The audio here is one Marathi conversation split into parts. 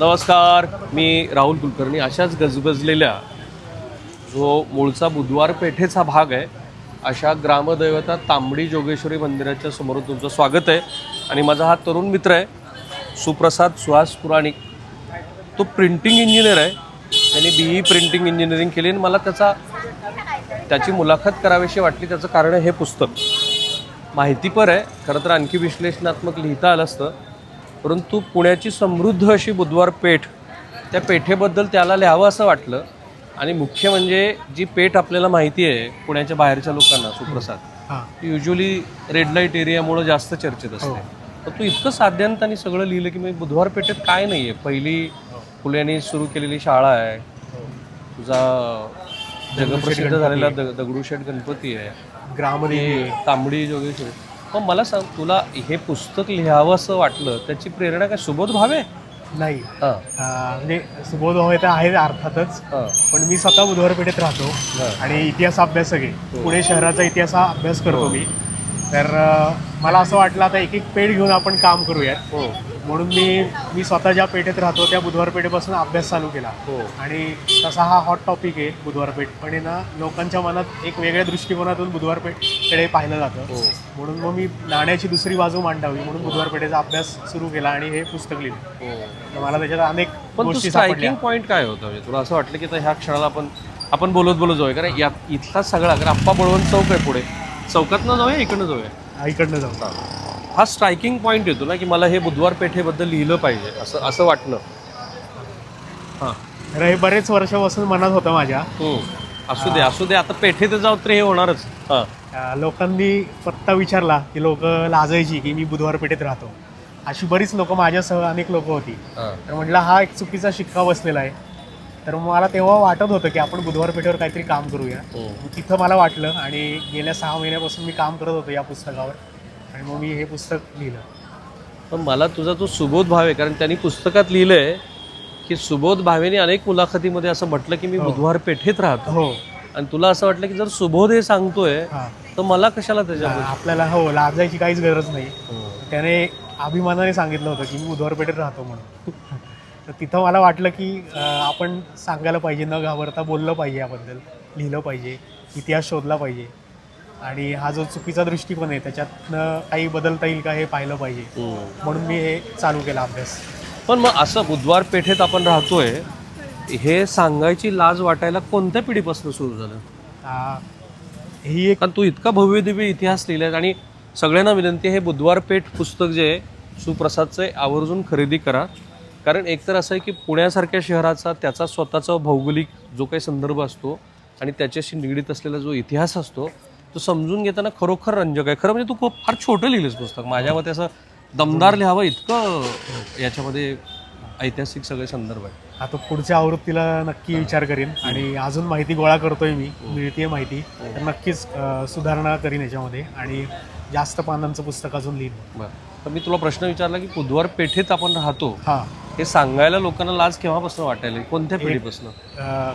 नमस्कार मी राहुल कुलकर्णी. अशाच गजगजलेल्या जो मूळचा बुधवार पेठेचा भाग आहे अशा ग्रामदैवता तांबडी जोगेश्वरी मंदिराच्या समोर तुमचं स्वागत आहे. आणि माझा हा तरुण मित्र आहे सुप्रसाद सुहास पुराणिक. तो प्रिंटिंग इंजिनियर आहे. त्यांनी बी ई प्रिंटिंग इंजिनिअरिंग केली आणि मला त्याचा त्याची मुलाखत करावीशी वाटली. त्याचं कारण हे पुस्तक माहितीपर आहे. खरं तर आणखी विश्लेषणात्मक लिहिता आलं असतं. परंतु पुण्याची समृद्ध अशी बुधवार पेठ त्या पेठेबद्दल त्याला लिहावं असं वाटलं. आणि मुख्य म्हणजे जी पेठ आपल्याला माहिती आहे पुण्याच्या बाहेरच्या लोकांना सुप्रसाद हां. ती युजली रेड लाइट एरियामुळं जास्त चर्चेत असते. तर तू इतकं साध्यांताने सगळं लिहिलं की म्हणजे बुधवार पेठेत काय नाही आहे पहिली फुल्यांनी सुरू केलेली शाळा आहे. तुझा जगप्रसिद्ध झालेला दगडूशेठ गणपती आहे. ग्रामदेवी हे तांबडी जोगेश्वरी. मग मला सांग तुला हे पुस्तक लिहावं असं वाटलं त्याची प्रेरणा काय सुबोध भावे? नाही. हां. अं, म्हणजे सुबोध भावे तर आहे अर्थातच हां. पण मी स्वतः बुधवार पेठेत राहतो. आणि इतिहास अभ्यासक आहे पुणे शहराचा इतिहास हा अभ्यास करतो मी. तर अं, मला असं वाटलं आता एक एक पेठ घेऊन आपण काम करूयात. हो. म्हणून मी मी स्वतः ज्या पेठेत राहतो त्या बुधवार पेठेपासून अभ्यास चालू केला. हो. आणि तसा हा हॉट टॉपिक आहे बुधवार पेठ पण आहे ना लोकांच्या मनात एक वेगळ्या दृष्टिकोनातून बुधवार पेठकडे पाहिलं जातं. हो. म्हणून मग मी नाण्याची दुसरी बाजू मांडावी म्हणून बुधवार पेठेचा अभ्यास सुरू केला आणि हे पुस्तक लिहिलं. हो. तर मला त्याच्यात अनेक पण गोष्टी सापडल्या. स्ट्रायकिंग पॉईंट काय होतं? म्हणजे तुला असं वाटलं की आता ह्या क्षणाला आपण आपण बोलत बोलत जाऊया. कारण या इथला सगळा कारण आप्पा बळवंत चौक आहे पुढे. चौकातनं जाऊया इकडनं जाऊया? हा, इकडनं जाऊ. हा स्ट्रायकिंग पॉईंट येतो ना की मला हे बुधवार पेठेबद्दल लिहिलं पाहिजे असं असं वाटलं हां. तर हे बरेच वर्षापासून मनात होतं माझ्या. असू दे असू दे आता पेठेत जाऊ तर हे होणारच. हां. अं, लोकांनी पत्ता विचारला की लोक लाजायची की मी बुधवार पेठेत राहतो. अशी बरीच लोक माझ्यासह अनेक लोक होती. हां. तर म्हटलं हा एक चुकीचा शिक्का बसलेला आहे. तर मला तेव्हा वाटत होतं की आपण बुधवार पेठेवर काहीतरी काम करूया. हो. तिथं मला वाटलं आणि गेल्या सहा महिन्यापासून मी काम करत होतो या पुस्तकावर. आणि मग मी हे पुस्तक लिहिलं. पण मला तुझा तो सुबोध भावे कारण त्यांनी पुस्तकात लिहिलंय की सुबोध भावेने अनेक मुलाखतीमध्ये असं म्हटलं की मी हो. बुधवार पेठेत राहतो. हो. आणि तुला असं वाटलं की जर सुबोध हे सांगतोय हां. तर मला कशाला त्याच्याबद्दल आपल्याला हो लाजायची काहीच गरज नाही. हो. त्याने अभिमानाने सांगितलं होतं की मी बुधवार पेठेत राहतो म्हणून. तर तिथं मला वाटलं की अं, आपण सांगायला पाहिजे न घाबरता बोललं पाहिजे याबद्दल लिहिलं पाहिजे इतिहास शोधला पाहिजे. आणि हा जो चुकीचा दृष्टिकोन आहे त्याच्यातनं काही बदलता येईल का हे पाहिलं पाहिजे. म्हणून मी हे चालू केला अभ्यास. पण मग असं बुधवार पेठेत आपण राहतोय हे सांगायची लाज वाटायला कोणत्या पिढीपासून सुरू झालं? ही एक तू इतका भव्य दिव्य इतिहास लिहिलाय आणि सगळ्यांना विनंती आहे हे बुधवार पेठ पुस्तक जे आहे सुप्रसादचं आहे, आवर्जून खरेदी करा. कारण एकतर असं आहे की पुण्यासारख्या शहराचा त्याचा स्वतःचा भौगोलिक जो काही संदर्भ असतो आणि त्याच्याशी निगडीत असलेला जो इतिहास असतो तो समजून घेताना खरोखर रंजक आहे. खरं म्हणजे तू खूप फार छोटं लिहिलंस पुस्तक. माझ्या मते असं दमदार लिहावं इतकं याच्यामध्ये ऐतिहासिक सगळे संदर्भ आहे आता पुढच्या आवृत्तीला नक्की विचार करीन. आणि अजून माहिती गोळा करतोय मी. मिळतीये माहिती. तर नक्कीच अ, सुधारणा करीन याच्यामध्ये. आणि जास्त पानांचं पुस्तक अजून लिहीन. बरं. तर मी तुला प्रश्न विचारला की बुधवार पेठेत आपण राहतो. हां. हे सांगायला लोकांना लाज केव्हापासून वाटायला लागली? कोणत्या पिढीपासून? अ,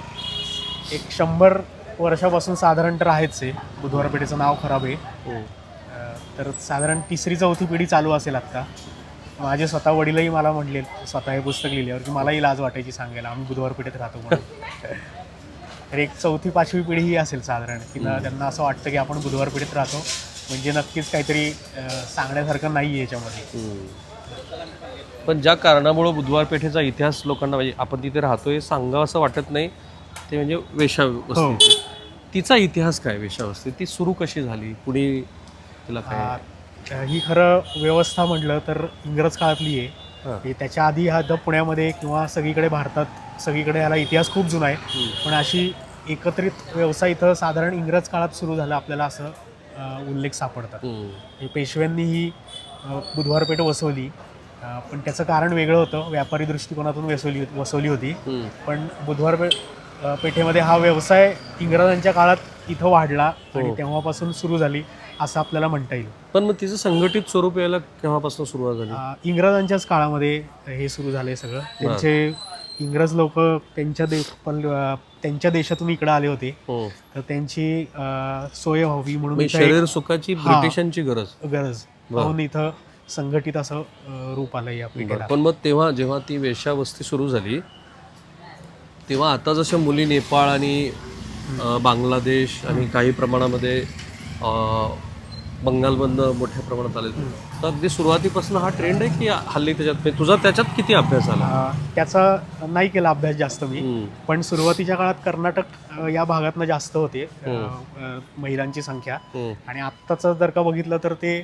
एक शंभर वर्षापासून साधारण तर आहेच आहे बुधवार पेठेचं नाव खराब आहे. अ, तर साधारण तिसरी चौथी पिढी चालू असेल आत्ता माझे स्वतः वडीलही मला म्हटले स्वतः हे पुस्तक लिहिल्यावर की मलाही लाज वाटायची सांगायला आम्ही बुधवार पेठेत राहतो म्हणून. तर एक चौथी पाचवी पिढी ही असेल साधारण. तिला त्यांना असं वाटतं की आपण बुधवार पेठेत राहतो. म्हणजे नक्कीच काहीतरी अ, सांगण्यासारखं नाही आहे याच्यामध्ये पण ज्या कारणामुळं बुधवार पेठेचा इतिहास लोकांना म्हणजे आपण तिथे राहतोय सांगावं असं वाटत नाही. ते म्हणजे वेशावस्ती तिचा इतिहास काय वेशावस्ती? ती सुरू कशी झाली? कुणी तिला काय अ, ही खरं व्यवस्था म्हटलं तर इंग्रज काळातली आहे. हां. हे त्याच्या आधी हा द पुण्यामध्ये किंवा सगळीकडे भारतात सगळीकडे ह्याला इतिहास खूप जुना आहे. पण अशी एकत्रित व्यवसाय इथं साधारण इंग्रज काळात सुरू झाला आपल्याला असं अ, उल्लेख सापडतात. हम्म. हे पेशव्यांनी ही अ, बुधवार पेठ वसवली. अ, पण त्याचं कारण वेगळं होतं. व्यापारी दृष्टिकोनातून वसवली वसवली होती. हम्म. पण बुधवार पे अ, पेठेमध्ये हा व्यवसाय इंग्रजांच्या काळात इथं वाढला आणि हो. तेव्हापासून सुरू झाली असं आपल्याला म्हणता येईल. पण मग तिचं संघटित स्वरूप यायला केव्हापासून सुरुवात झाली? अ, इंग्रजांच्याच काळामध्ये हे सुरू झाले सगळं. त्यांचे इंग्रज लोक त्यांच्या दे पण, अ, त्यांच्या देशातून इकडे आले होते. हो. तर त्यांची अ, सोय व्हावी म्हणून म्हणजे इथं एक शरीर सुखाची ब्रिटिशांची गरज. गरज. म्हणून इथं संघटित असं अं, रूप आलं या पण मग तेव्हा जेव्हा ती वेश्यावस्ती सुरू झाली तेव्हा आता जशा मुली नेपाळ आणि बांगलादेश आणि काही प्रमाणामध्ये बंगालमधनं मोठ्या प्रमाणात आले तर अगदी सुरुवातीपासून हा ट्रेंड आहे की हल्ली त्याच्यात म्हणजे तुझा त्याच्यात किती अभ्यास झाला? त्याचा नाही केला अभ्यास जास्त मी. पण सुरुवातीच्या काळात कर्नाटक या भागातनं जास्त होते महिलांची संख्या. आणि आत्ताचं जर का बघितलं तर ते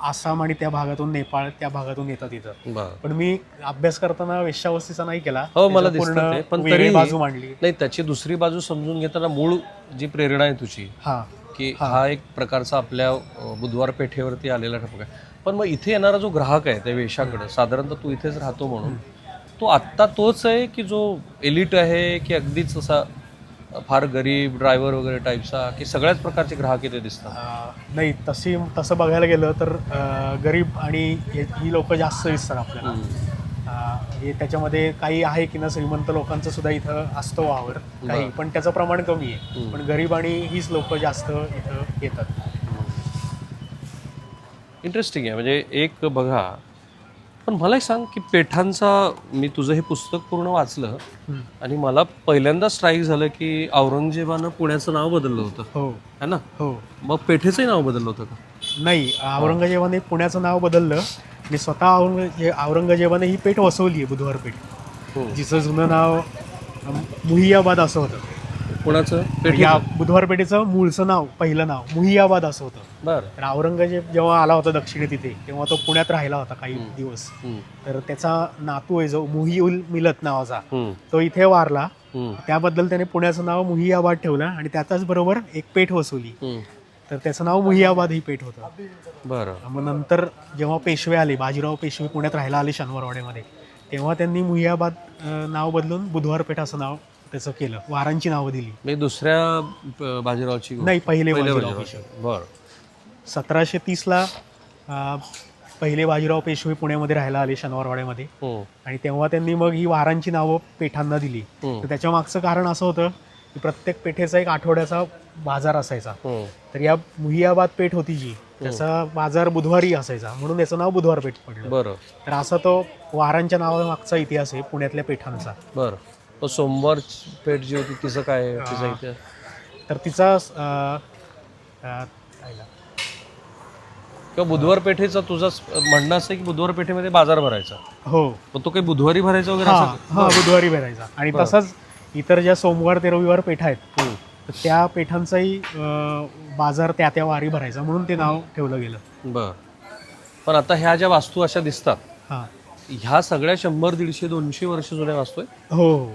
आसाम आणि त्या भागातून नेपाळ त्या भागातून येतात इथं. पण मी अभ्यास करताना वेश्यावस्तीचा नाही केला. हो मला ते. पण तरी बाजू मांडली. नाही त्याची दुसरी बाजू समजून घेताना मूळ जी प्रेरणा आहे तुझी हा. की हा. एक प्रकारचा आपल्या बुधवार पेठेवरती आलेला ठपक आहे. पण मग इथे येणारा जो ग्राहक आहे त्या वेशाकडे साधारणतः तू इथेच राहतो म्हणून तो आत्ता तोच आहे की जो एलिट आहे की अगदीच असा फार गरीब ड्रायव्हर वगैरे टाईपचा की सगळ्याच प्रकारचे ग्राहक इथे दिसतात. अं, नाही तशी तसं बघायला गेलं तर अं, गरीब आणि हे- ही लोक जास्त दिसतात आपल्याला. अं, हे त्याच्यामध्ये काही आहे की ना श्रीमंत लोकांचं सुद्धा इथं असतो वावर काही पण त्याचं प्रमाण कमी आहे. पण गरीब आणि हीच लोक जास्त इथं येतात. इंटरेस्टिंग आहे. म्हणजे एक बघा पण मला एक सांग की पेठांचा मी तुझं हे पुस्तक पूर्ण वाचलं आणि मला पहिल्यांदा स्ट्राईक झालं की औरंगजेबानं पुण्याचं नाव बदललं होतं. हो. है ना? हो. मग पेठेचंही नाव बदललं होतं का? नाही औरंगजेबाने पुण्याचं नाव बदललं. आणि स्वतः औरंगजे औरंगजेबाने ही पेठ वसवली आहे बुधवार पेठ. हो. जिचं जुनं नाव मुहियाबाद असं होतं. पेठ या बुधवार पेठेचं मूळचं नाव पहिलं नाव मुहियाबाद असं होतं. बरं. तर औरंगजेब जेव्हा आला होता दक्षिणेत तिथे तेव्हा तो पुण्यात राहिला होता काही दिवस. हम्म. तर त्याचा नातू आहे जो मुही उल मिलत नावाचा हम्म. तो इथे वारला. हम्म. त्याबद्दल त्याने पुण्याचं नाव मुहियाबाद ठेवलं आणि त्याच्याच बरोबर एक पेठ हम्म. तर त्याचं नाव मुहियाबाद ही पेठ होतं. बरं. मग नंतर जेव्हा पेशवे आले बाजीराव पेशवे पुण्यात राहायला आले शनिवारवाड्यामध्ये तेव्हा त्यांनी मुहियाबाद अं, नाव बदलून बुधवार पेठ असं नाव त्याचं केलं. वारांची नावं दिली. म्हणजे दुसऱ्या बाजीरावची नाही पहिले बाजीराव. पेशवे. बरं सतराशे तीसला अं, पहिले बाजीराव पेशवे पुण्यामध्ये राहायला आले शनिवारवाड्यामध्ये. हम्म. आणि तेव्हा त्यांनी मग ही वारांची नावं पेठांना दिली. हम्म. तर त्याच्या मागचं कारण असं होतं की प्रत्येक पेठेचा एक आठवड्याचा बाजार असायचा. हम्म. तर या मुहियाबाद पेठ होती जी त्याचा बाजार बुधवारी असायचा. म्हणून याचं नाव बुधवार पेठ पडलं. बरं. तर असा तो वारांच्या नावामागचा इतिहास आहे पुण्यातल्या पेठांचा. बरं. मग सोमवार पेठ जी होती तिचं काय आहे? तिचा इतिहास तर तिचा अं, अं, पाहिला. किंवा बुधवार पेठेचा तुझा म्हणणं असं आहे की बुधवार पेठेमध्ये बाजार भरायचा? हो. मग तो काही बुधवारी भरायचा वगैरे हा असं? हा बुधवारी भरायचा. आणि तसंच इतर ज्या सोमवार ते रविवार पेठा आहेत हम्म. तर त्या पेठांचाही अं, बाजार त्या त्या वारी भरायचा म्हणून ते नाव ठेवलं गेलं. बर. पण आता ह्या ज्या वास्तू अशा दिसतात हा. ह्या सगळ्या शंभर दीडशे दोनशे वर्ष जुन्या वास्तू आहेत? हो हो.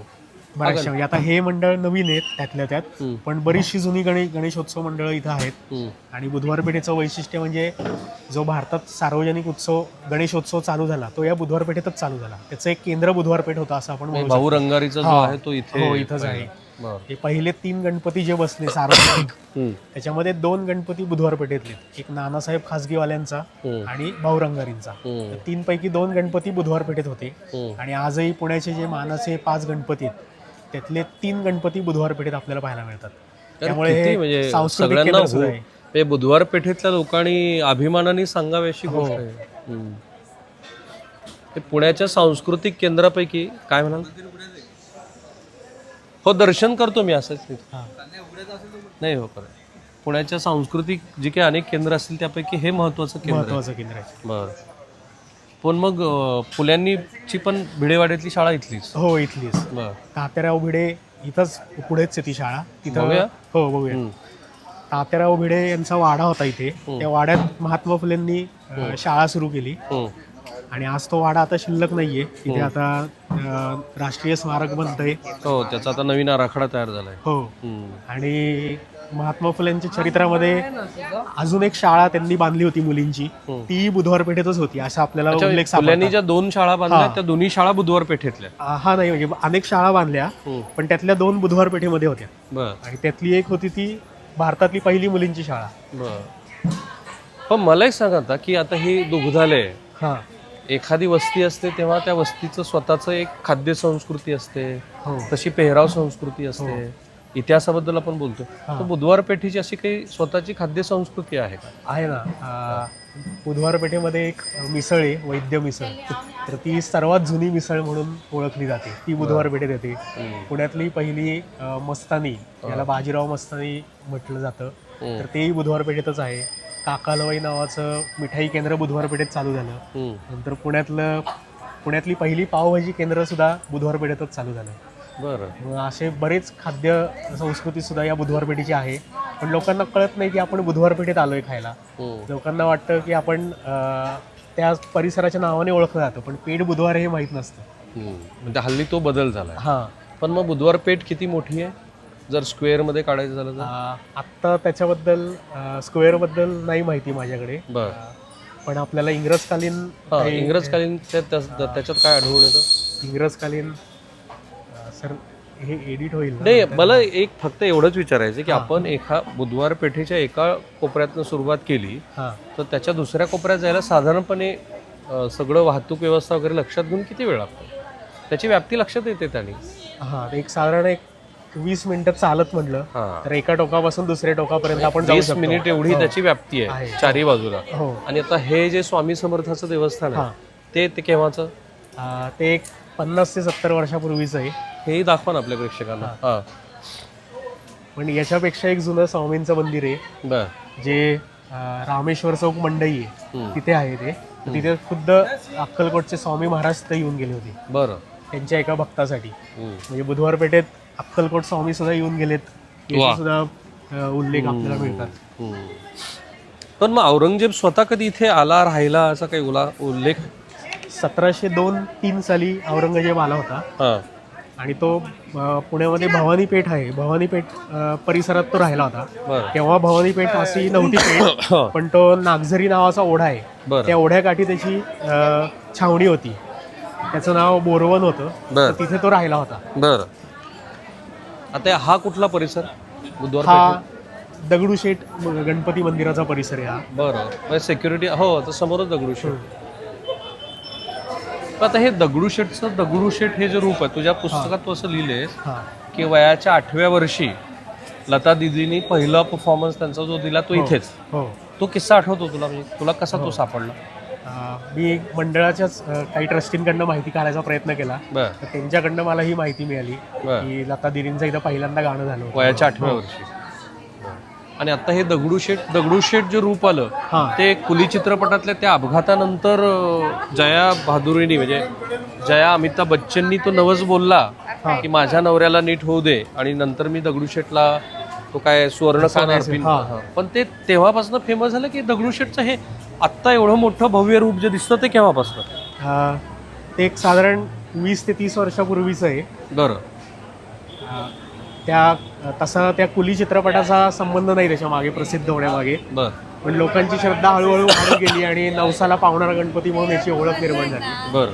बऱ्याचशा म्हणजे आता हे मंडळ नवीन आहेत त्यातल्या त्यात. पण बरीचशी जुनी गणे गणेशोत्सव मंडळं इथं आहेत. आणि बुधवार पेठेचं वैशिष्ट्य म्हणजे जो भारतात सार्वजनिक उत्सव गणेशोत्सव चालू झाला तो या बुधवार पेठेतच चालू झाला त्याचं एक केंद्र बुधवार पेठ होतं असं आपण भाऊ रंगारीचा जो हा. आहे तो इथे हो, इथंच आहे. हे पहिले तीन गणपती जे बसले सार्वजनिक. त्याच्यामध्ये दोन गणपती बुधवार पेठेतले एक नानासाहेब खासगीवाल्यांचा. आणि भाऊरंगारींचा हम्म. तीन पैकी दोन गणपती बुधवार पेठेत होते. आणि आजही पुण्याचे जे मानाचे पाच गणपती आहेत त्यातले तीन गणपती बुधवार पेठेत आपल्याला पाहायला मिळतात. त्यामुळे म्हणजे सगळ्यांना हो- बुधवार पेठेतल्या लोकांनी अभिमानाने सांगावी अशी हो. गोष्ट आहे. ते पुण्याच्या सांस्कृतिक केंद्रापैकी काय म्हणाल? हो दर्शन करतो मी असंच. तिथे. नाही हो खरं. पुण्याच्या सांस्कृतिक जी काही अनेक केंद्र असतील त्यापैकी हे महत्वाचं केंद्र महत्वाचं केंद्र आहे. बर. पण मग पुल्यांनीची पण भिडेवाड्यातली शाळा इथलीच. हो इथलीच. बर. तात्याराव भिडे इथंच पुढेच आहे ती शाळा. तिथं बघूया? हो बघूया. हम्म. तात्याराव भिडे यांचा वाडा होता इथे. त्या वाड्यात महात्मा फुलेंनी अं, शाळा सुरू केली. हम्म. आणि आज तो वाडा आता शिल्लक नाहीये. तिथे आता अं, राष्ट्रीय स्मारक बनतंय. हो त्याचा आता नवीन आराखडा तयार झालाय. हो. हम्म. आणि महात्मा फुलेंच्या चरित्रामध्ये अजून एक शाळा त्यांनी बांधली होती मुलींची. ती बुधवार पेठेतच होती असं आपल्याला उल्लेख फुल्यांनी. ज्या दोन शाळा बांधल्या हा. त्या दोन्ही शाळा बुधवार पेठेतल्या आ, हा नाही म्हणजे अनेक शाळा बांधल्या हम्म. पण त्यातल्या दोन बुधवार पेठेमध्ये होत्या. बर. आणि त्यातली एक होती ती भारतातली पहिली मुलींची शाळा. बर. पण मला एक सांगा आता की आता ही दुग्धालय हा. एखादी वस्ती असते तेव्हा त्या वस्तीचं स्वतःचं एक खाद्य संस्कृती असते हो. तशी पेहराव संस्कृती असते. इतिहासाबद्दल आपण बोलतो. तर बुधवार पेठेची अशी काही स्वतःची खाद्य संस्कृती आहे का? आहे ना. बुधवार पेठेमध्ये एक मिसळ आहे वैद्य मिसळ. तर ती सर्वात जुनी मिसळ म्हणून ओळखली जाते. ती बुधवार पेठेत येते. पुण्यातली पहिली मस्तानी याला बाजीराव मस्तानी म्हटलं जातं. तर तेही बुधवार पेठेतच आहे. काकालवाई नावाचं मिठाई केंद्र बुधवार पेठेत चालू झालं. नंतर पुण्यातलं पुण्यातली पहिली पावभाजी केंद्र सुद्धा बुधवार पेठेतच चालू झालं. बरं. असे बरेच खाद्य संस्कृती सुद्धा या बुधवार पेठेची आहे. पण लोकांना कळत नाही की आपण बुधवार पेठेत आलोय खायला. हम्म. लोकांना वाटतं की आपण त्या परिसराच्या नावाने ओळखलं जातं पण पेठ बुधवार हे माहीत नसतं. हम्म. म्हणजे हल्ली तो बदल झालाय. हां. पण मग बुधवार पेठ किती मोठी आहे? जर स्क्वेअरमध्ये काढायचं झालं तर? आत्ता त्याच्याबद्दल स्क्वेअरबद्दल नाही माहिती माझ्याकडे. पण आपल्याला इंग्रजकालीन हा इंग्रजकालीन त्या- त्या- त्याच्यात काय आढळून येतं? इंग्रजकालीन सर हे एडिट होईल ना? नाही मला एक फक्त एवढंच विचारायचं की आपण एका बुधवार पेठेच्या एका कोपऱ्यातनं सुरुवात केली हां. तर त्याच्या दुसऱ्या कोपऱ्यात जायला साधारणपणे अ, सगळं वाहतूक व्यवस्था वगैरे लक्षात घेऊन किती वेळ लागतो? त्याची व्याप्ती लक्षात येते त्याने. हां एक साधारण एक वीस मिनिटं चालत म्हटलं हा. तर एका टोकापासून दुसऱ्या टोकापर्यंत आपण जाऊ वीस शकतो. मिनिट एवढी हो. त्याची व्याप्ती आहे आहे. चारी बाजूला. हो. आणि आता हे जे स्वामी समर्थाचं देवस्थान हा. आहे ते ते केव्हाचं? अं, ते एक पन्नास ते सत्तर वर्षापूर्वीच आहे. हेही दाखवा ना आपल्या प्रेक्षकांना. हा. पण याच्यापेक्षा एक जुनं स्वामींचं मंदिर आहे. बर. जे अं, रामेश्वर चौक मंडई आहे. तिथे आहे ते. तिथे खुद्द अक्कलकोटचे स्वामी महाराज तिथे येऊन गेले होते. बरं. त्यांच्या एका भक्तासाठी. हम्म. म्हणजे बुधवार पेठेत अक्कलकोट स्वामी सुद्धा येऊन गेलेत. वा. याचे सुद्धा अं, उल्लेख आपल्याला मिळतात. हम्म. पण मग औरंगजेब स्वतः कधी इथे आला राहिला असा काही उला उल्लेख? सतराशे दोन तीन साली औरंगजेब आला होता. हा. आणि तो पुण्यामध्ये भवानी पेठ आहे. भवानी पेठ परिसरात तो राहिला होता. तेव्हा भवानी पेठ अशी नव्हती पेठ हा. पण तो नागझरी नावाचा ओढा आहे. त्या ओढ्याकाठी त्याची छावणी होती. त्याचं नाव बोरवन होतं. तिथे तो राहिला होता. बर. आता हा कुठला परिसर? बुधवार हा दगडूशेठ गणपती मंदिराचा परिसर आहे हा. बरं. सिक्युरिटी हो आता समोरच दगडूशेठ. आता हे दगडूशेठचं दगडूशेठ हे जे रूप आहे तुझ्या पुस्तकात तू असं लिहिलेस हा. की वयाच्या आठव्या वर्षी लता दिदीनी पहिला परफॉर्मन्स त्यांचा जो दिला तो इथेच. हो. तो किस्सा आठवतो तुला? म्हणजे तुला कसा तो सापडला? अं, मी एक मंडळाच्याच अं, काही ट्रस्टींकडनं माहिती काढायचा प्रयत्न केला. बर. तर त्यांच्याकडनं मला ही माहिती मिळाली की लता दिदींचं इथं पहिल्यांदा गाणं झालं होतं. वयाच्या आठव्या वर्षी. आणि आता हे दगडूशेठ दगडूशेठ जे रूप आलं हा. ते कुली चित्रपटातल्या त्या अपघातानंतर अं, जया बहादुरीनी म्हणजे जया अमिताभ बच्चननी तो नवस बोलला हा. की माझ्या नवऱ्याला नीट होऊ दे आणि नंतर मी दगडूशेठला तो काय सुवर्ण कान हा. हा. पण ते तेव्हापासून फेमस झालं की दगडूशेठचं हे आत्ता एवढं मोठं भव्य रूप जे दिसतं ते केव्हापासून? अं, ते एक साधारण वीस ते तीस वर्षापूर्वीचं आहे. बरं. अं, त्या तसा त्या कुली चित्रपटाचा संबंध नाही त्याच्यामागे प्रसिद्ध होण्यामागे. पण लोकांची श्रद्धा हळूहळू वाढत गेली आणि नवसाला पावणारा गणपती म्हणून याची ओळख निर्माण झाली. बरं.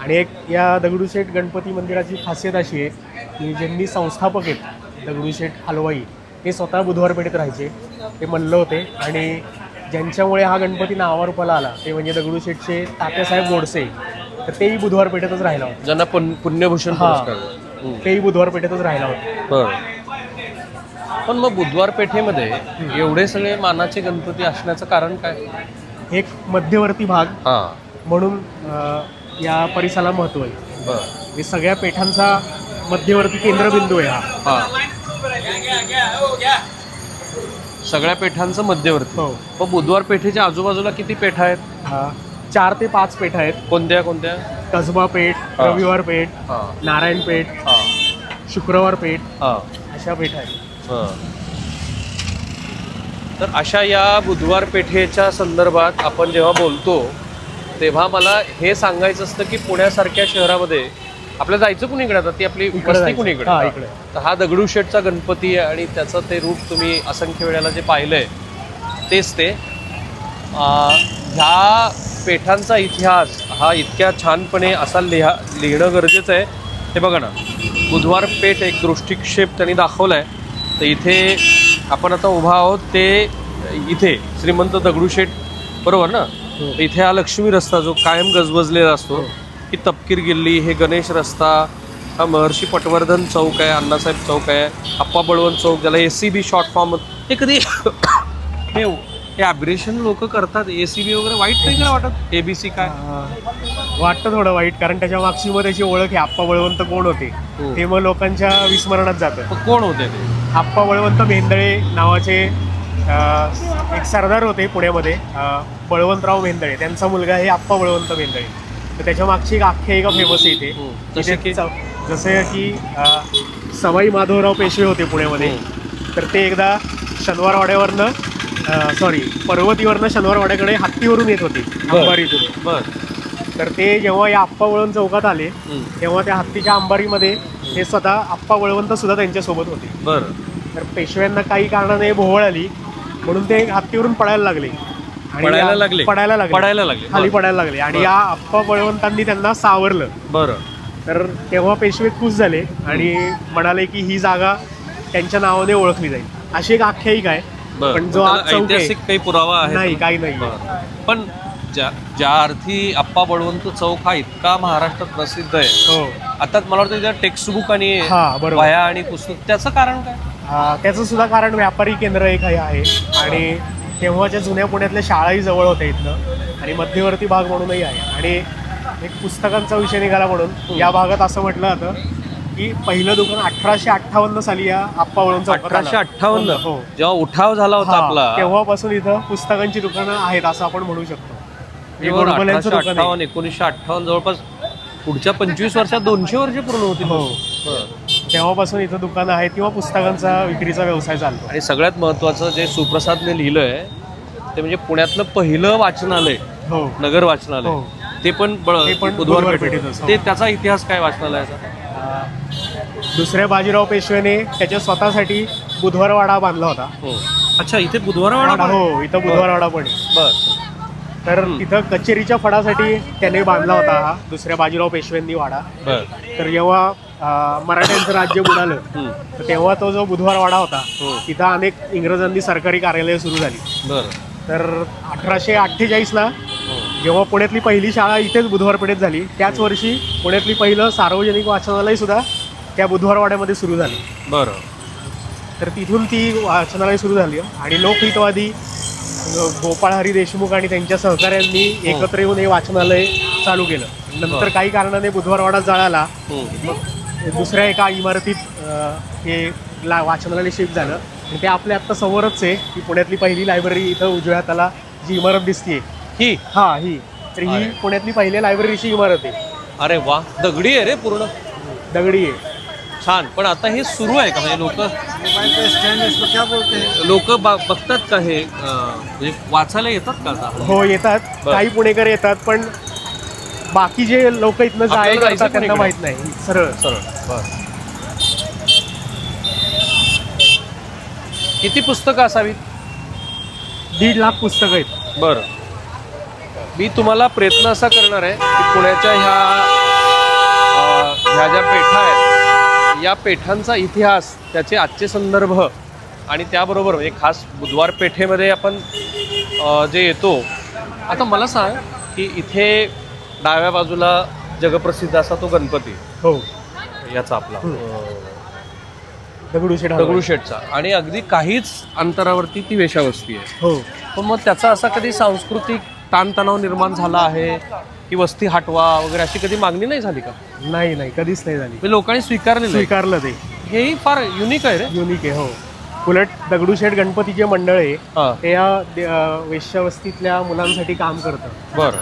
आणि एक या दगडूशेठ गणपती मंदिराची खासियत अशी आहे की ज्यांनी संस्थापक आहेत दगडूशेठ हलवाई हे स्वतः बुधवार पेठेत राहायचे. ते म्हणलं होते आणि ज्यांच्यामुळे हा गणपती नावारूपाला आला ते म्हणजे दगडूशेठचे तात्यासाहेब गोडसे. तर तेही बुधवार पेठेतच राहिला होता. ज्यांना पुण्यभूषण हा. तेही बुधवार पेठेतच राहिला होता. बरं. पण मग बुधवार पेठेमध्ये एवढे सगळे मानाचे गणपती असण्याचं कारण काय? एक मध्यवर्ती भाग हा. म्हणून अं, या परिसराला महत्त्व आहे. बर. हे सगळ्या पेठांचा मध्यवर्ती केंद्रबिंदू आहे हा. हा. सगळ्या पेठांचं मध्यवर्ती. हो. मग बुधवार पेठेच्या आजूबाजूला किती पेठा आहेत? हा. चार ते पाच पेठ आहेत. कोणत्या कोणत्या? कसबा पेठ. रविवार पेठ हा नारायण पेठ हा शुक्रवार पेठ हा अशा पेठ आहेत हा. तर अशा या बुधवार पेठेच्या संदर्भात आपण जेव्हा बोलतो तेव्हा मला हे सांगायचं असतं की पुण्यासारख्या शहरामध्ये आपल्याला जायचं कुणीकडे आता ती आपली वस्ती जायचं. कुणीकडे हा, हा. इकडे. तर हा दगडूशेठचा गणपती आहे आणि त्याचं ते रूप तुम्ही असंख्य वेळेला जे पाहिलंय तेच ते अं, ह्या पेठांचा इतिहास हा इतक्या छानपणे असा लिहा लिहिणं गरजेचं आहे. हे बघा ना बुधवार पेठ एक दृष्टिक्षेप त्यांनी दाखवला आहे तर इथे आपण आता उभा आहोत ते इथे श्रीमंत दगडूशेठ बरोबर ना? तर इथे हा लक्ष्मी रस्ता जो कायम गजबजलेला असतो ही. तपकीर गिल्ली हे गणेश रस्ता हा महर्षी पटवर्धन चौक आहे अण्णासाहेब चौक आहे अप्पा बळवंत चौक ज्याला A C B short form हे कधी हे हे ॲब्रेशन लोक करतात. ए सी बी वगैरे वाईट नाही का वाटत? ए बी सी काय? वाटतं थोडं वाईट कारण त्याच्या मागची मग त्याची ओळख आहे. आप्पा बळवंत कोण होते? हो. ते मग लोकांच्या विस्मरणात जातं. मग कोण होते ते? आप्पा बळवंत भेंदळे नावाचे अं, एक सरदार होते पुण्यामध्ये. अं, बळवंतराव भेंदळे त्यांचा मुलगा हे आप्पा बळवंत भेंदळे तर त्याच्या मागची एक आख्यायिका फेमस आहे इथे. हो. जसे इथे की? च- जसे की अं, सवाई माधवराव पेशवे होते पुण्यामध्ये. तर ते एकदा शनिवारवाड्यावरनं सॉरी पर्वतीवरनं शनिवारवाड्याकडे हत्तीवरून येत होते अंबारीतून बर. तर ते जेव्हा या आप्पा वळवंत चौकात आले. तेव्हा त्या हत्तीच्या अंबारीमध्ये हे स्वतः आप्पा वळवंत सुद्धा त्यांच्यासोबत होते. बर. तर पेशव्यांना काही कारणाने भोवळ आली म्हणून ते हत्तीवरून पडायला लागले. आणि पडायला या- लागले? पडायला लागले. पडायला लागले, खाली बरं. पडायला लागले. आणि बरं. या आप्पा बळवंतांनी त्यांना सावरलं. बर. तर तेव्हा पेशवे खुश झाले आणि म्हणाले की ही जागा त्यांच्या नावाने ओळखली जाईल. अशी एक आख्यायिका आहे. बर. पण जो आज चौक आहे ऐतिहासिक काही पुरावा आहे नाही काही नाही. बरं. पण ज्या ज्या अर्थी अप्पा बळवंत चौक हा इतका महाराष्ट्रात प्रसिद्ध आहे. हो. आता मला वाटतं त्या टेक्स्टबुक आणि हा, बरोबर. वह्या आणि पुस्तक त्याचं कारण काय? आ, त्याचं सुद्धा कारण व्यापारी केंद्र एक आहे. आहे. आणि तेव्हाच्या जुन्या पुण्यातल्या शाळाही जवळ होत्या इथनं. आणि मध्यवर्ती भाग म्हणूनही आहे. आणि एक पुस्तकांचा विषय निघाला म्हणून या भागात असं म्हटलं जातं की पहिलं दुकान अठराशे अठ्ठावन्न साली या आप्पा आलं. अठराशे अठ्ठावन्न. हो जेव्हा उठाव झाला होता हा, आपला. तेव्हापासून इथं पुस्तकांची दुकानं आहेत असं आपण म्हणू शकतो. हे तेव्हा गोडबोल्यांचं अठराशे दुकान आहे. अठ्ठावन्न एकोणीसशे अठ्ठावन्न जवळपास पुढच्या पंचवीस वर्षात दोनशे वर्ष पूर्ण होती हो. तेव्हापासून इथं दुकानं आहेत किंवा पुस्तकांचा विक्रीचा व्यवसाय चालतो आणि सगळ्यात महत्वाचं जे सुप्रसादने लिहिलंय ते म्हणजे पुण्यातलं पहिलं वाचनालय हो. नगर वाचनालय. हो. ते पण ब- ते पण बुधवार बुधवार पेठेत. पेठेतच, हो. ते त्याचा इतिहास काय वाचनालयाचा? दुसऱ्या बाजीराव पेशवेने त्याच्या स्वतःसाठी बुधवारवाडा बांधला होता हो. अच्छा इथे बुधवारवाडा? हो इथं बुधवारवाडा पण आहे बर तर. तिथं कचेरीच्या फडासाठी त्याने बांधला होता हा दुसऱ्या बाजीराव पेशव्यांनी वाडा बर तर जेव्हा अं, मराठ्यांचं राज्य बुडालं हम्म. तर तेव्हा तो जो बुधवारवाडा होता हो. तिथं अनेक इंग्रजांनी सरकारी कार्यालय सुरू झाली बर तर अठराशे अठ्ठेचाळीसला हो. जेव्हा पुण्यातली पहिली शाळा इथेच बुधवारपेठेत झाली त्याच वर्षी पुण्यातली पहिलं सार्वजनिक वाचनालय सुद्धा त्या बुधवारवाड्यामध्ये सुरू झालं. बरं. तर तिथून ती वाचनालय सुरू झाली. आणि लोकहितवादी गोपाळ हरी देशमुख आणि त्यांच्या सहकाऱ्यांनी एकत्र येऊन हे वाचनालय चालू केलं. नंतर. काही कारणाने बुधवारवाडा जळाला. मग दुसऱ्या एका इमारतीत हे ला वाचनालय शिफ्ट झालं. आणि ते आपल्या आत्ता समोरच आहे की पुण्यातली पहिली लायब्ररी इथं उजव्या हाताला जी इमारत दिसते ही? हा ही. तर ही. पुण्यातली पहिल्या लायब्ररीची इमारत आहे. अरे वा दगडी आहे रे पूर्ण. दगडी आहे. छान. पण आता हे सुरू आहे का? म्हणजे लोक लोक बघतात का हे म्हणजे वाचायला येतात का आता? हो येतात. काही पुणेकर येतात पण बाकी जे लोक इथनं आपल्याला जाय जायचं करतात त्यांना. माहीत नाही. सरळ सरळ. बर. किती पुस्तकं असावीत? दीड लाख पुस्तकं आहेत. बरं. मी तुम्हाला प्रयत्न असा करणार आहे की पुण्याच्या ह्या अं, ह्या ज्या पेठा आहेत या पेठांचा इतिहास त्याचे आजचे संदर्भ आणि त्याबरोबर म्हणजे खास बुधवार पेठेमध्ये आपण जे येतो. आता मला सांग की इथे डाव्या बाजूला जगप्रसिद्ध असा तो गणपती. हो. याचा आपला दगडूशेठ दगडूशेठचा आणि अगदी काहीच अंतरावरती ती वेशावस्ती आहे. हो. पण मग त्याचा असा कधी सांस्कृतिक ताणतणाव निर्माण झाला आहे? की वस्ती हटवा वगैरे अशी कधी मागणी नाही झाली का? नाही नाही कधीच नाही झाली. म्हणजे लोकांनी स्वीकारलेलं आहे. स्वीकारलं ते. हेही फार युनिक आहे रे. युनिक आहे हो. उलट दगडूशेठ गणपती जे मंडळ आहे. ते या वेश्यावस्तीतल्या मुलांसाठी काम करतं बरं.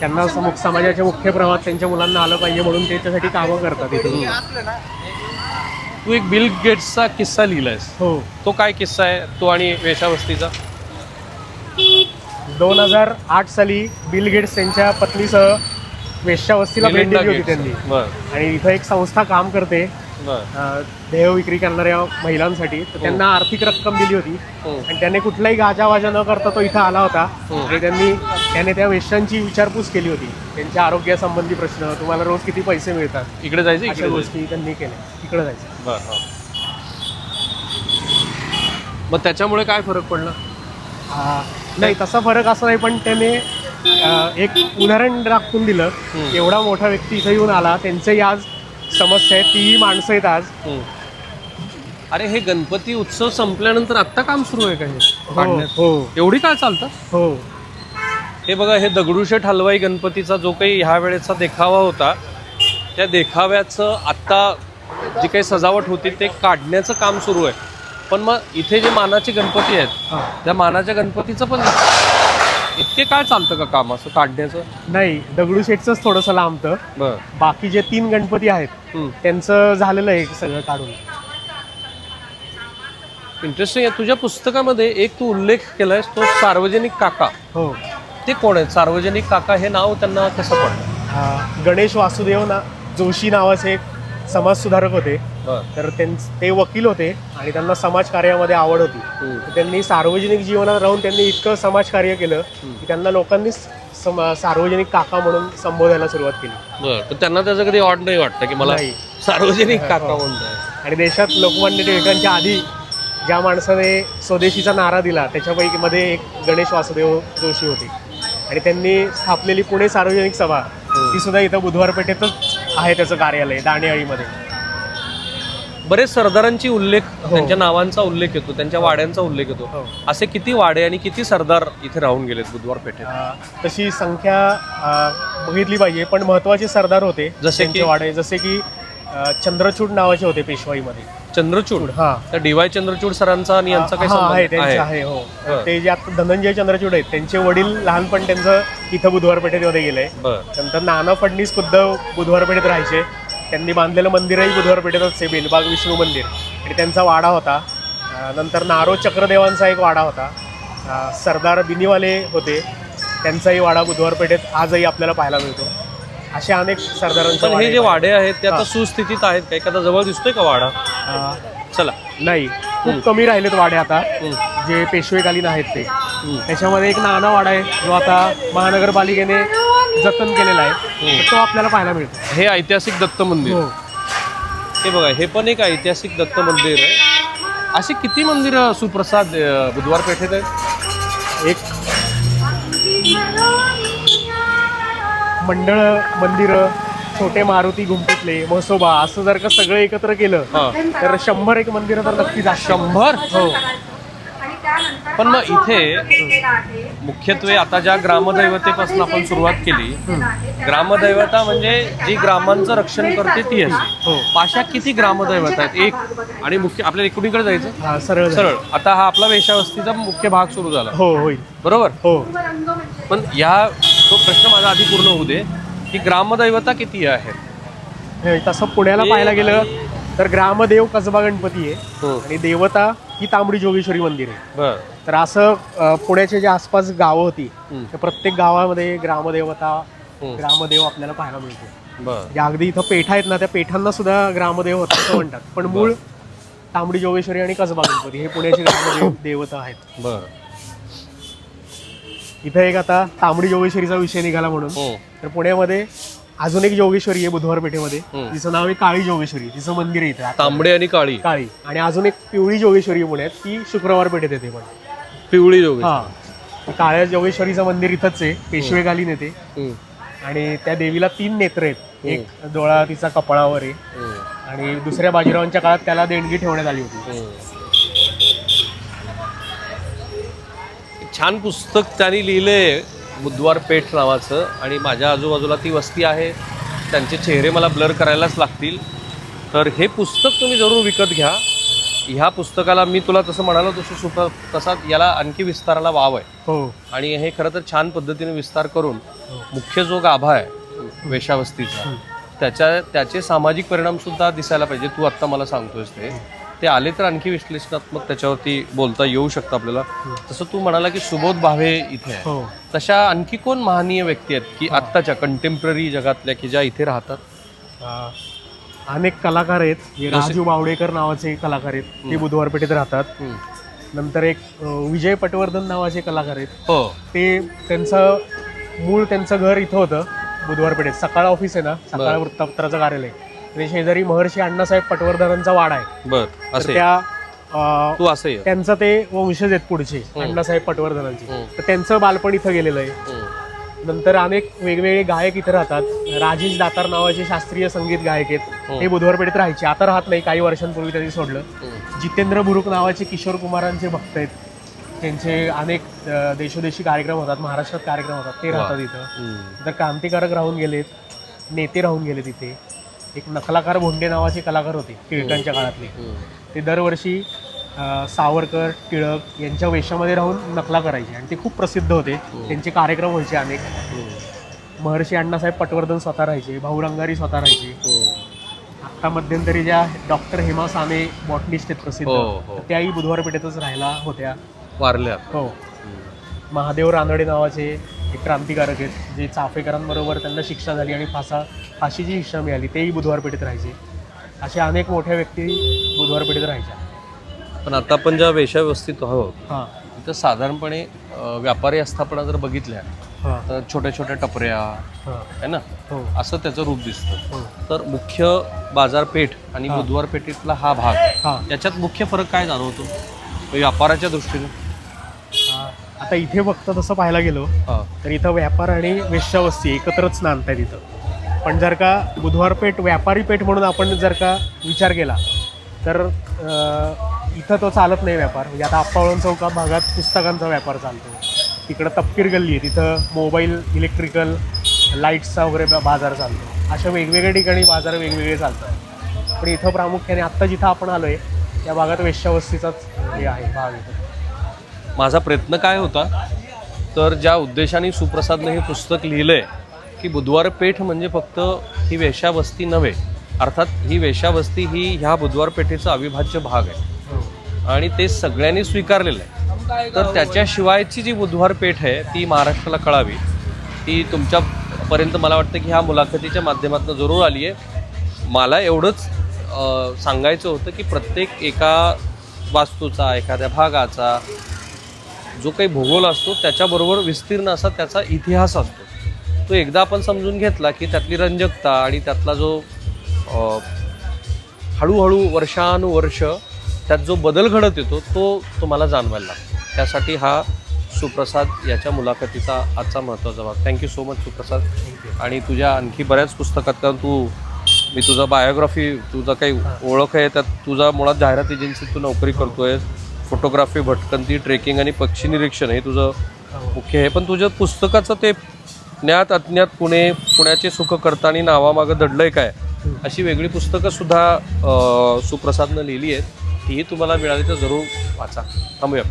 त्यांना सम- समाजाच्या मुख्य प्रवाहात त्यांच्या मुलांना आलं पाहिजे म्हणून ते त्याच्यासाठी कामं करतात इथे. तू एक बिल गेट्सचा किस्सा लिहिलायस. हो. तो काय किस्सा आहे? तो आणि वेशावस्तीचा दोन हजार आठ साली बिल गेट्स त्यांच्या पत्नीसह वेश्यावस्तीला भेट दिली होती. त्यांनी. आणि इथं एक संस्था काम करते देह विक्री करणाऱ्या महिलांसाठी. तर त्यांना आर्थिक रक्कम दिली होती. आणि त्याने कुठलाही गाजावाजा न करता तो इथं आला होता. आणि त्यांनी त्याने त्या वेश्यांची विचारपूस केली होती. त्यांच्या आरोग्यासंबंधी प्रश्न तुम्हाला रोज किती पैसे मिळतात? इकडे जायचं इकडे गोष्टी त्यांनी केल्या. तिकडे जायचं. मग त्याच्यामुळे काय फरक पडला? नाही तसा फरक असा नाही पण त्याने एक उदाहरण दाखवून दिलं. एवढा मोठा व्यक्ती इथं येऊन आला. त्यांचंही आज समस्या आहे. तीही माणसं आहेत आज. अरे हे गणपती उत्सव संपल्यानंतर आत्ता काम सुरू आहे का हे? हो? हो. एवढी काय चालतं? हो. हे बघा हे दगडूशेठ हलवाई गणपतीचा जो काही ह्या वेळेचा देखावा होता त्या देखाव्याचं आत्ता जी काही सजावट होती ते काढण्याचं काम सुरू आहे. पण मग इथे जे मानाचे गणपती आहेत. त्या मानाच्या गणपतीचं पण इतके काय चालतं का काम असं काढण्याचं? नाही दगडूशेठचंच थोडंसं लांबतं. बर. बाकी जे तीन गणपती आहेत त्यांचं झालेलं आहे सगळं काढून. इंटरेस्टिंग आहे. तुझ्या पुस्तकामध्ये एक तू उल्लेख केलायस तो सार्वजनिक काका. हो. ते कोण आहेत? सार्वजनिक काका हे नाव त्यांना कसं पडलं अं, गणेश वासुदेव ना जोशी नावाचे एक समाजसुधारक होते. तर ते वकील होते आणि त्यांना समाजकार्यामध्ये आवड होती. त्यांनी सार्वजनिक जीवनात राहून त्यांनी इतकं समाजकार्य केलं की त्यांना लोकांनी सार्वजनिक काका म्हणून संबोधायला सुरुवात केली. त्यांना त्याचं कधी ऑड नाही वाटतं की मला. सार्वजनिक. काका म्हणताय आणि देशात लोकमान्य टिळकांच्या आधी ज्या माणसाने स्वदेशीचा नारा दिला त्याच्यापैकी मध्ये एक गणेश वासुदेव जोशी होते. आणि त्यांनी स्थापलेली पुणे सार्वजनिक सभा ती सुद्धा इथं बुधवार पेठेतच आहे त्याचं कार्यालय दाणेआळीमध्ये बरेच सरदारांची उल्लेख हो. त्यांच्या नावांचा उल्लेख येतो त्यांच्या वाड्यांचा उल्लेख येतो. हो. असे किती वाडे आणि किती सरदार इथे राहून गेलेत बुधवार पेठेत? तशी संख्या बघितली पाहिजे पण महत्त्वाचे सरदार होते जसे की? वाडे. जसे की चंद्रचूड नावाचे होते पेशवाईमध्ये. चंद्रचूड? हा. तर डी वाय चंद्रचूड सरांचा आणि यांचा काही हा, त्यांचे आहे. हो. ते जे आता धनंजय चंद्रचूड आहेत त्यांचे वडील लहानपण त्यांचं इथं बुधवार पेठेमध्ये बर. नंतर नाना फडणीस खुद्द बुधवार पेठेत राहायचे. त्यांनी बांधलेलं मंदिरही बुधवार पेठेतच आहे बेलबाग विष्णू मंदिर. आणि त्यांचा वाडा होता. नंतर नारो चक्रदेवांचा एक वाडा होता. सरदार बिनीवाले होते. त्यांचाही वाडा बुधवार पेठेत आजही आपल्याला पाहायला मिळतो. असे अनेक सरदारांचे हे जे वाडे आहेत ते आता. सुस्थितीत आहेत का? एखादा जवळ दिसतोय का वाडा? चला. नाही. खूप कमी राहिलेत वाडे आता. जे पेशवेकालीन आहेत ते. त्याच्यामध्ये एक नाना वाडा आहे जो आता महानगरपालिकेने जतन केलेला आहे. तर तो आपल्याला पाहायला मिळतो. हे ऐतिहासिक दत्त मंदिर. हो. हे बघा हे पण एक ऐतिहासिक दत्त मंदिर आहे. अशी किती मंदिर सुप्रसाद अं, बुधवार पेठेत आहेत? एक मंडळ मंदिरं छोटे मारुती गुंफितले म्हसोबा असं जर का सगळं एकत्र केलं हा. तर शंभर एक मंदिरं तर नक्कीच असतात शंभर? हो. पण मग इथे मुख्यत्वे आता ज्या ग्रामदैवतेपासून आपण सुरुवात केली ग्रामदैवता म्हणजे जी ग्रामांचं रक्षण करते ती अशी. हो. अशा किती ग्रामदैवता आहेत? एक आणि मुख्य आपल्याला एकुणीकडे जायचं हा सरळ झालं. सरळ. आता हा आपला वेशावस्तीचा मुख्य भाग सुरू झाला. हो होईल. बरोबर? हो. पण या तो प्रश्न माझा आधी पूर्ण होऊ दे की ग्रामदैवता किती आहे? हे तसं पुण्याला पाहायला गेलं तर ग्रामदेव कसबा गणपती आहे. हो. आणि देवता ही तांबडी जोगेश्वरी मंदिर आहे. बर. तर असं अ, पुण्याच्या जे आसपास गावं होती हम्म. तर प्रत्येक गावामध्ये ग्रामदेवता हम्म. ग्रामदेव आपल्याला पाहायला मिळतो. बर. जे अगदी इथं पेठा आहेत ना त्या पेठांना सुद्धा ग्रामदेव होता असं म्हणतात. पण मूळ तांबडी जोगेश्वरी आणि कसबा गणपती हे पुण्याचे ग्रामदेव देवता आहेत. बर. इथं एक आता तांबडी जोगेश्वरीचा विषय निघाला म्हणून. हो. तर पुण्यामध्ये अजून एक जोगेश्वरी आहे बुधवार पेठेमध्ये. तिचं नाव आहे काळी जोगेश्वरी. तिचं मंदिर आहे इथं. तांबडे आणि काळी. काळी. आणि अजून एक पिवळी जोगेश्वरी आहे पुण्यात. ती शुक्रवार पेठेत येते पण. पिवळी जोगी हा. काळ्या जोगेश्वरीचं मंदिर इथंच आहे. पेशवेकालीन येते. आणि त्या देवीला तीन नेत्र आहेत. एक डोळा तिचा कपाळावर आहे. आणि दुसऱ्या बाजीरावांच्या काळात त्याला देणगी ठेवण्यात आली होती. छान पुस्तक त्यांनी लिहिलंय. बुधवार पेठ नावाचं आणि माझ्या आजूबाजूला ती वस्ती आहे. त्यांचे चेहरे मला ब्लर करायलाच लागतील. तर हे पुस्तक तुम्ही जरूर विकत घ्या. ह्या पुस्तकाला मी तुला तसं म्हणालो तसं सुपर तसा याला आणखी विस्ताराला वाव आहे. हो. आणि हे खरं तर छान पद्धतीने विस्तार करून मुख्य जो गाभा आहे वेशावस्तीचा त्याच्या त्याचे सामाजिक परिणाम सुद्धा दिसायला पाहिजे. तू आत्ता मला सांगतोयस ते. ते आले तर आणखी विश्लेषणात्मक त्याच्यावरती बोलता येऊ शकतं आपल्याला. तसं तू म्हणाला की सुबोध भावे इथे आहे हो. तशा आणखी कोण महनीय व्यक्ती आहेत की आत्ताच्या कंटेम्पररी जगातल्या की ज्या इथे राहतात? अनेक कलाकार आहेत. जे राजू बावडेकर नावाचे कलाकार आहेत. ते बुधवार पेठेत राहतात. हम्म. नंतर एक अ, विजय पटवर्धन नावाचे कलाकार आहेत. हो. ते त्यांचं मूळ त्यांचं घर इथं होतं बुधवार पेठेत सकाळ ऑफिस आहे ना? सकाळ. वृत्तपत्राचं कार्यालय. आणि शेजारी महर्षी अण्णासाहेब पटवर्धनांचा वाडा आहे. बर तर असे. त्या अ, तू असे ये. त्यांचं ते वंशज आहेत पुढचे अण्णासाहेब पटवर्धनांचे हम्म. तर त्यांचं बालपण इथं गेलेलं आहे. हम्म. नंतर अनेक वेगवेगळे गायक इथं राहतात. राजेश दातार नावाचे शास्त्रीय संगीत गायक आहेत. हो. ते बुधवार पेठेत राहायचे. आता राहत नाही काही वर्षांपूर्वी त्यांनी सोडलं. जितेंद्र बुरुक नावाचे किशोर कुमारांचे भक्त आहेत. त्यांचे अनेक अ, देशोदेशी कार्यक्रम होतात महाराष्ट्रात कार्यक्रम होतात. ते राहतात इथं. हम्म. तर क्रांतिकारक राहून गेलेत नेते राहून गेले तिथे एक नकलाकार भोंडे नावाचे कलाकार होते टिळकांच्या काळातले. ते दरवर्षी सावरकर टिळक यांच्या वेशामध्ये राहून नकला करायचे आणि ते खूप प्रसिद्ध होते. त्यांचे कार्यक्रम व्हायचे अनेक. महर्षी अण्णासाहेब पटवर्धन स्वतः राहायचे भाऊ रंगारी स्वतः राहायचे. आता मध्यंतरी ज्या डॉक्टर हेमा साने बॉटनिस्ट आहेत प्रसिद्ध हो, हो. त्याही बुधवार पेठेतच राहायला होत्या. वारल्या. हो. महादेव रानडे नावाचे एक क्रांतिकारक आहेत. जे चाफेकरांबरोबर त्यांना शिक्षा झाली आणि फासा फाशीची शिक्षा मिळाली तेही बुधवार पेठेत राहायचे. असे अनेक मोठ्या व्यक्ती बुधवार पेठेत राहायच्या. पण आता आपण ज्या वेशाव्यवस्थित आहोत हां. तिथं साधारणपणे अं, व्यापारी आस्थापना जर बघितल्या हां. तर छोट्या छोट्या टपऱ्या हां. ना? हो. असं त्याचं रूप दिसतं. हो. तर मुख्य बाजारपेठ आणि हा. बुधवार पेठेतला हा भाग हां. याच्यात मुख्य फरक काय जाणवतो? व्यापाराच्या दृष्टीने. आता इथे फक्त तसं पाहायला गेलो हा. तर इथं व्यापार आणि वेश्यावस्ती एकत्रच नांदतायत इथं. पण जर का बुधवार पेठ व्यापारी पेठ म्हणून आपण जर का विचार केला तर इथं तो चालत नाही व्यापार. म्हणजे आता आप्पावळण चौका भागात पुस्तकांचा व्यापार चालतो. तिकडं तपकीर गल्ली आहे. तिथं मोबाईल इलेक्ट्रिकल लाईट्सचा वगैरे बाजार चालतो. अशा वेगवेगळ्या ठिकाणी बाजार वेगवेगळे चालतात. पण इथं प्रामुख्याने आत्ता जिथं आपण आलो आहे त्या भागात वेश्यावस्तीचाच हे आहे भाग इथं माझा प्रयत्न काय होता तर ज्या उद्देशाने सुप्रसादने हे पुस्तक लिहिलं आहे की बुधवार पेठ म्हणजे फक्त ही वेश्यावस्ती नव्हे अर्थात ही वेश्यावस्ती ही ह्या बुधवार पेठेचा अविभाज्य भाग आहे. आणि ते सगळ्यांनी स्वीकारलेलं आहे. तर त्याच्याशिवायची जी बुधवार पेठ आहे ती महाराष्ट्राला कळावी. ती तुमच्यापर्यंत मला वाटतं की ह्या मुलाखतीच्या माध्यमातून जरूर आली आहे. मला एवढंच सांगायचं होतं की प्रत्येक एका वास्तूचा एखाद्या भागाचा जो काही भूगोल असतो त्याच्याबरोबर विस्तीर्ण असा त्याचा इतिहास असतो. तो एकदा आपण समजून घेतला की त्यातली रंजकता आणि त्यातला जो हळूहळू वर्षानुवर्ष त्यात जो बदल घडत येतो तो तुम्हाला जाणवायला लागतो. त्यासाठी हा सुप्रसाद याच्या मुलाखतीचा आजचा महत्त्वाचा भाग. Thank you so much Suprasad. आणि तुझ्या आणखी बऱ्याच पुस्तकात कारण तू मी तुझा बायोग्राफी तुझा काही ओळख आहे त्यात तुझा मुळात जाहिरात एजन्सीत तू नोकरी करतोय फोटोग्राफी भटकंती ट्रेकिंग आणि पक्षी निरीक्षण हे तुझं मुख्य आहे. पण तुझ्या पुस्तकाचं ते ज्ञात अज्ञात पुणे पुण्याचे सुख करता आणि नावामागं दडलंय काय? अशी वेगळी पुस्तकं सुद्धा सुप्रसादनं लिहिली आहेत. तीही तुम्हाला मिळाली तर जरूर वाचा. थांबूया.